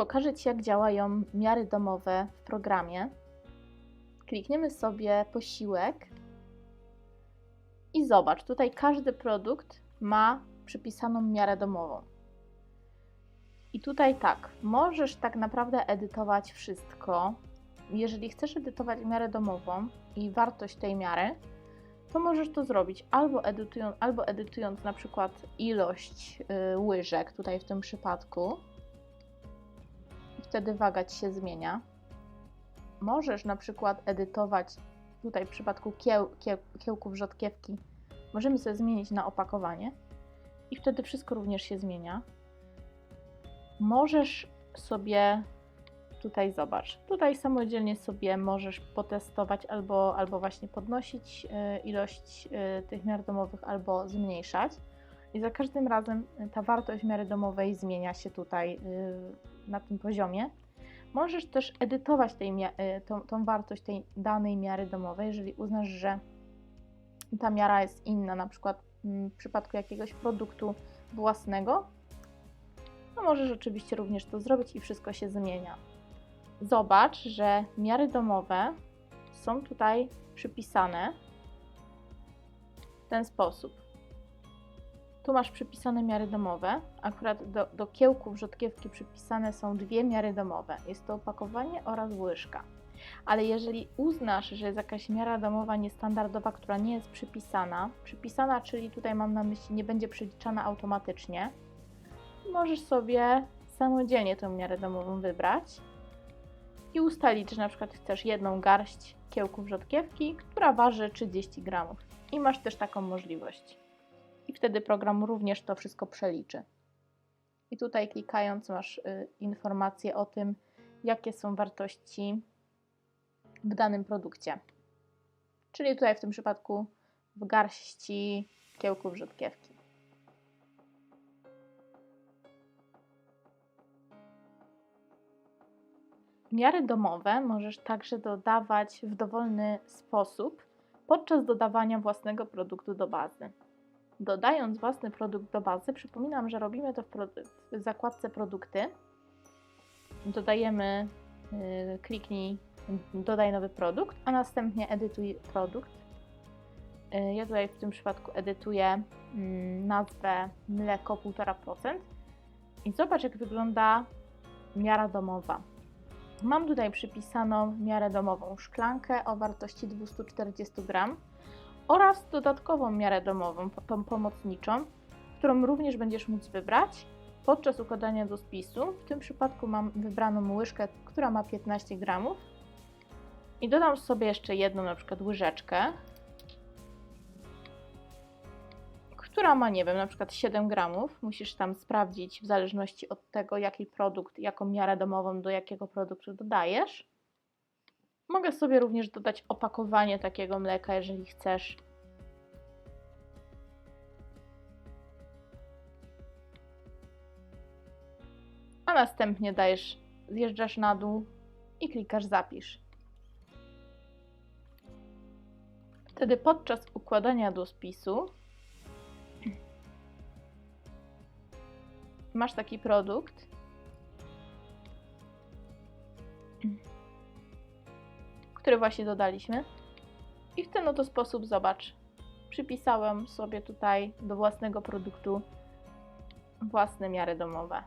Pokażę Ci, jak działają miary domowe w programie. Klikniemy sobie posiłek i zobacz, tutaj każdy produkt ma przypisaną miarę domową. I tutaj tak, możesz tak naprawdę edytować wszystko. Jeżeli chcesz edytować miarę domową i wartość tej miary, to możesz to zrobić albo edytując, albo edytując na przykład ilość y, łyżek, tutaj w tym przypadku, wtedy waga ci się zmienia. Możesz na przykład edytować, tutaj w przypadku kieł, kieł, kiełków rzodkiewki, możemy sobie zmienić na opakowanie i wtedy wszystko również się zmienia. Możesz sobie tutaj zobacz. Tutaj samodzielnie sobie możesz potestować albo, albo właśnie podnosić y, ilość y, tych miar domowych, albo zmniejszać. I za każdym razem ta wartość miary domowej zmienia się tutaj na tym poziomie. Możesz też edytować tej, tą, tą wartość tej danej miary domowej, jeżeli uznasz, że ta miara jest inna, na przykład w przypadku jakiegoś produktu własnego, no możesz oczywiście również to zrobić i wszystko się zmienia. Zobacz, że miary domowe są tutaj przypisane w ten sposób. Tu masz przypisane miary domowe. Akurat do, do kiełków rzodkiewki przypisane są dwie miary domowe. Jest to opakowanie oraz łyżka. Ale jeżeli uznasz, że jest jakaś miara domowa niestandardowa, która nie jest przypisana, przypisana, czyli tutaj mam na myśli nie będzie przeliczana automatycznie, możesz sobie samodzielnie tę miarę domową wybrać i ustalić, że na przykład chcesz jedną garść kiełków rzodkiewki, która waży 30 gramów. I masz też taką możliwość. I wtedy program również to wszystko przeliczy. I tutaj klikając masz y, informacje o tym, jakie są wartości w danym produkcie. Czyli tutaj w tym przypadku w garści kiełków rzodkiewki. Miary domowe możesz także dodawać w dowolny sposób podczas dodawania własnego produktu do bazy. Dodając własny produkt do bazy, przypominam, że robimy to w, w zakładce produkty. Dodajemy, yy, kliknij dodaj nowy produkt, a następnie edytuj produkt. Yy, ja tutaj w tym przypadku edytuję yy, nazwę mleko 1,5% i zobacz jak wygląda miara domowa. Mam tutaj przypisaną miarę domową szklankę o wartości 240 gram oraz dodatkową miarę domową, tą pomocniczą, którą również będziesz móc wybrać podczas układania do spisu. W tym przypadku mam wybraną łyżkę, która ma 15 gramów i dodam sobie jeszcze jedną na przykład łyżeczkę, która ma, nie wiem, na przykład 7 gramów. Musisz tam sprawdzić w zależności od tego, jaki produkt, jaką miarę domową do jakiego produktu dodajesz. Mogę sobie również dodać opakowanie takiego mleka, jeżeli chcesz. A następnie dajesz, zjeżdżasz na dół i klikasz zapisz. Wtedy podczas układania do spisu masz taki produkt, który właśnie dodaliśmy. I w ten oto sposób, zobacz, przypisałem sobie tutaj do własnego produktu własne miary domowe.